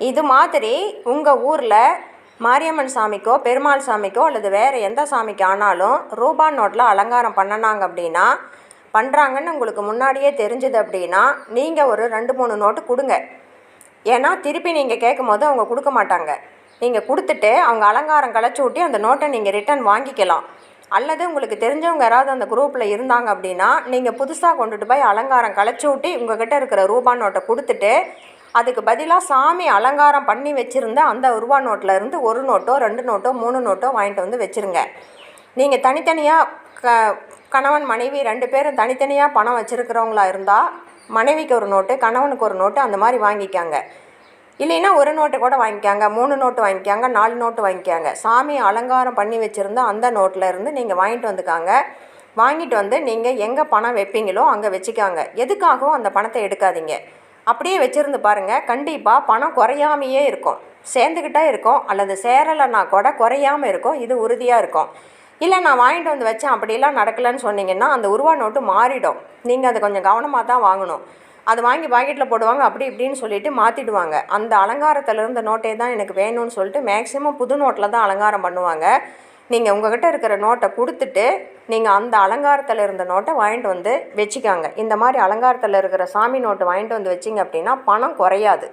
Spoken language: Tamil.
இது மாதிரி உங்கள் ஊரில் மாரியம்மன் சாமிக்கோ பெருமாள் சாமிக்கோ அல்லது வேறு எந்த சாமிக்கு ஆனாலும் ரூபா நோட்டில் அலங்காரம் பண்ணினாங்க அப்படின்னா பண்ணுறாங்கன்னு உங்களுக்கு முன்னாடியே தெரிஞ்சுது அப்படின்னா நீங்கள் ஒரு ரெண்டு மூணு நோட்டு கொடுங்க. ஏன்னா திருப்பி நீங்கள் கேட்கும் போது அவங்க கொடுக்க மாட்டாங்க. நீங்கள் கொடுத்துட்டு அவங்க அலங்காரம் களைச்சி ஊட்டி அந்த நோட்டை நீங்கள் ரிட்டர்ன் வாங்கிக்கலாம். அல்லது உங்களுக்கு தெரிஞ்சவங்க யாராவது அந்த குரூப்பில் இருந்தாங்க அப்படின்னா நீங்கள் புதுசாக கொண்டுட்டு போய் அலங்காரம் களைச்சி ஊட்டி உங்ககிட்ட இருக்கிற ரூபா நோட்டை கொடுத்துட்டு அதுக்கு பதிலாக சாமி அலங்காரம் பண்ணி வச்சுருந்த அந்த ரூபா நோட்டில் இருந்து ஒரு நோட்டோ ரெண்டு நோட்டோ மூணு நோட்டோ வாங்கிட்டு வந்து வச்சுருங்க. நீங்கள் தனித்தனியாக க கணவன் மனைவி ரெண்டு பேரும் தனித்தனியாக பணம் வச்சுருக்கிறவங்களா இருந்தால் மனைவிக்கு ஒரு நோட்டு கணவனுக்கு ஒரு நோட்டு அந்த மாதிரி வாங்கிக்காங்க. இல்லைன்னா ஒரு நோட்டு கூட வாங்கிக்காங்க மூணு நோட்டு வாங்கிக்காங்க நாலு நோட்டு வாங்கிக்காங்க. சாமி அலங்காரம் பண்ணி வச்சுருந்தா அந்த நோட்டில் இருந்து நீங்கள் வாங்கிட்டு வந்துக்காங்க. வாங்கிட்டு வந்து நீங்கள் எங்கே பணம் வைப்பீங்களோ அங்கே வச்சுக்காங்க. எதுக்காகவும் அந்த பணத்தை எடுக்காதீங்க. அப்படியே வச்சுருந்து பாருங்கள் கண்டிப்பாக பணம் குறையாமையே இருக்கும். சேர்ந்துக்கிட்டே இருக்கும். அல்லது சேரலைன்னா கூட குறையாமல் இருக்கும். இது உறுதியாக இருக்கும். இல்லை நான் வாங்கிட்டு வந்து வச்சேன். அப்படிலாம் நடக்கலைன்னு சொன்னீங்கன்னா அந்த உருவா நோட்டு மாறிடும். நீங்கள் அதை கொஞ்சம் கவனமாக தான் வாங்கணும். அது வாங்கி பாக்கெட்டில் போடுவாங்க. அப்படி இப்படின்னு சொல்லிட்டு மாற்றிடுவாங்க அந்த அலங்காரத்தில் இருந்த நோட்டே தான் எனக்கு வேணும்னு சொல்லிட்டு மேக்ஸிமம் புது நோட்டில் தான் அலங்காரம் பண்ணுவாங்க. நீங்கள் உங்ககிட்ட இருக்கிற நோட்டை கொடுத்துட்டு நீங்கள் அந்த அலங்காரத்தில் இருந்த நோட்டை வாங்கிட்டு வந்து வச்சுக்காங்க. இந்த மாதிரி அலங்காரத்தில் இருக்கிற சாமி நோட்டு வாங்கிட்டு வந்து வச்சிங்க அப்படின்னா பணம் குறையாது.